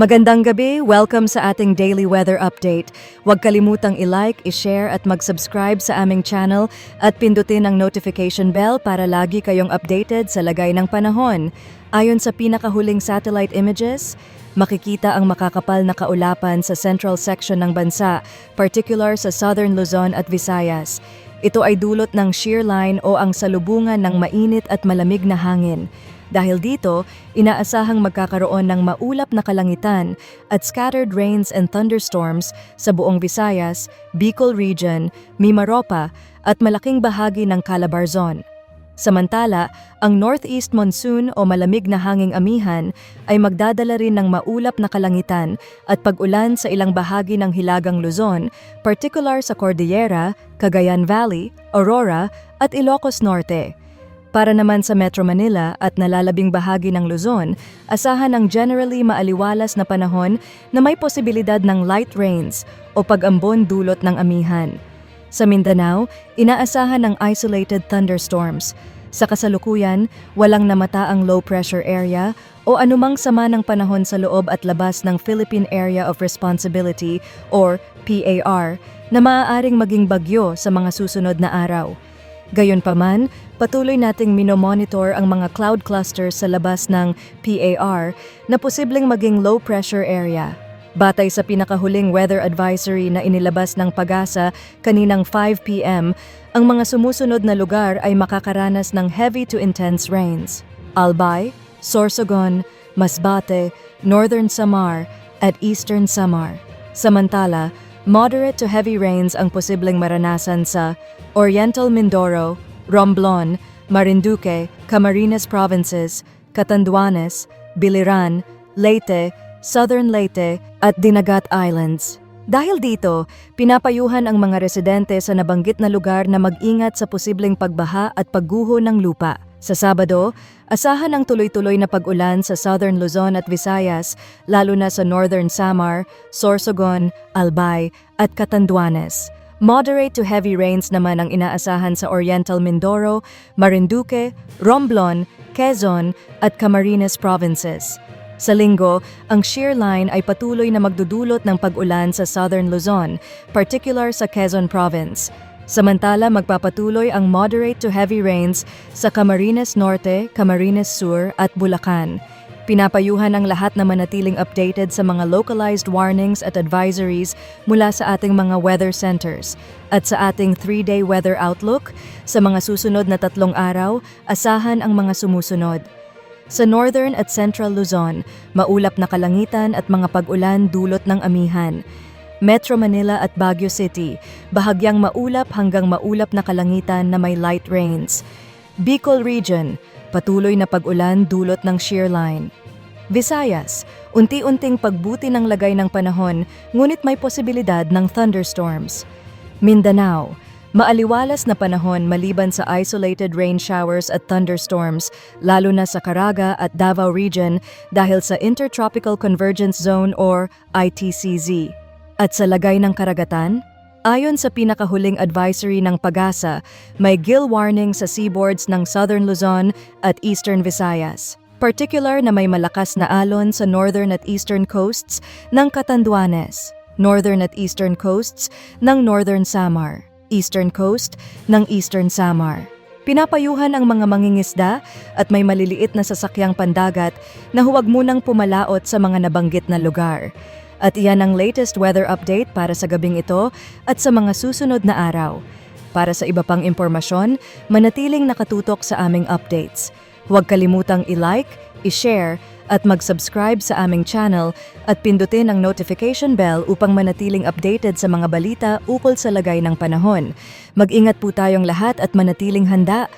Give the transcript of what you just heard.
Magandang gabi, welcome sa ating daily weather update. Huwag kalimutang i-like, i-share at mag-subscribe sa aming channel at pindutin ang notification bell para lagi kayong updated sa lagay ng panahon. Ayon sa pinakahuling satellite images, makikita ang makakapal na kaulapan sa central section ng bansa, particular sa southern Luzon at Visayas. Ito ay dulot ng shear line o ang salubungan ng mainit at malamig na hangin. Dahil dito, inaasahang magkakaroon ng maulap na kalangitan at scattered rains and thunderstorms sa buong Visayas, Bicol Region, Mimaropa at malaking bahagi ng Calabarzon. Samantala, ang northeast monsoon o malamig na hanging amihan ay magdadala rin ng maulap na kalangitan at pag-ulan sa ilang bahagi ng Hilagang Luzon, particular sa Cordillera, Cagayan Valley, Aurora at Ilocos Norte. Para naman sa Metro Manila at nalalabing bahagi ng Luzon, asahan ang generally maaliwalas na panahon na may posibilidad ng light rains o pag-ambon dulot ng amihan. Sa Mindanao, inaasahan ng isolated thunderstorms. Sa kasalukuyan, walang namata ang low pressure area o anumang sama ng panahon sa loob at labas ng Philippine Area of Responsibility or PAR na maaaring maging bagyo sa mga susunod na araw. Gayunpaman, patuloy nating minomonitor ang mga cloud clusters sa labas ng PAR na posibleng maging low pressure area. Batay sa pinakahuling weather advisory na inilabas ng PAGASA kaninang 5 p.m., ang mga sumusunod na lugar ay makakaranas ng heavy to intense rains. Albay, Sorsogon, Masbate, Northern Samar, at Eastern Samar. Samantala, moderate to heavy rains ang posibleng maranasan sa Oriental Mindoro, Romblon, Marinduque, Camarines Provinces, Catanduanes, Biliran, Leyte, Southern Leyte at Dinagat Islands. Dahil dito, pinapayuhan ang mga residente sa nabanggit na lugar na mag-ingat sa posibleng pagbaha at pagguho ng lupa. Sa Sabado, asahan ang tuloy-tuloy na pag-ulan sa Southern Luzon at Visayas, lalo na sa Northern Samar, Sorsogon, Albay at Catanduanes. Moderate to heavy rains naman ang inaasahan sa Oriental Mindoro, Marinduque, Romblon, Quezon at Camarines Provinces. Sa linggo, ang shear line ay patuloy na magdudulot ng pag-ulan sa Southern Luzon, particular sa Quezon Province. Samantala, magpapatuloy ang moderate to heavy rains sa Camarines Norte, Camarines Sur at Bulacan. Pinapayuhan ang lahat na manatiling updated sa mga localized warnings at advisories mula sa ating mga weather centers. At sa ating 3-day weather outlook, sa mga susunod na tatlong araw, asahan ang mga sumusunod. Sa Northern at Central Luzon, maulap na kalangitan at mga pag-ulan dulot ng amihan. Metro Manila at Baguio City, bahagyang maulap hanggang maulap na kalangitan na may light rains. Bicol Region, patuloy na pag-ulan dulot ng shear line. Visayas, unti-unting pagbuti ng lagay ng panahon ngunit may posibilidad ng thunderstorms. Mindanao, maaliwalas na panahon maliban sa isolated rain showers at thunderstorms, lalo na sa Caraga at Davao Region dahil sa Intertropical Convergence Zone or ITCZ. At sa lagay ng karagatan, Ayon sa pinakahuling advisory ng PAGASA, may gill warning sa seaboards ng Southern Luzon at Eastern Visayas. Particular na may malakas na alon sa northern at eastern coasts ng Catanduanes, northern at eastern coasts ng Northern Samar, eastern coast ng Eastern Samar. Pinapayuhan ang mga mangingisda at may maliliit na sasakyang pandagat na huwag munang pumalaot sa mga nabanggit na lugar. At iyan ang latest weather update para sa gabing ito at sa mga susunod na araw. Para sa iba pang impormasyon, manatiling nakatutok sa aming updates. Huwag kalimutang i-like, i-share, at mag-subscribe sa aming channel at pindutin ang notification bell upang manatiling updated sa mga balita ukol sa lagay ng panahon. Mag-ingat po tayong lahat at manatiling handa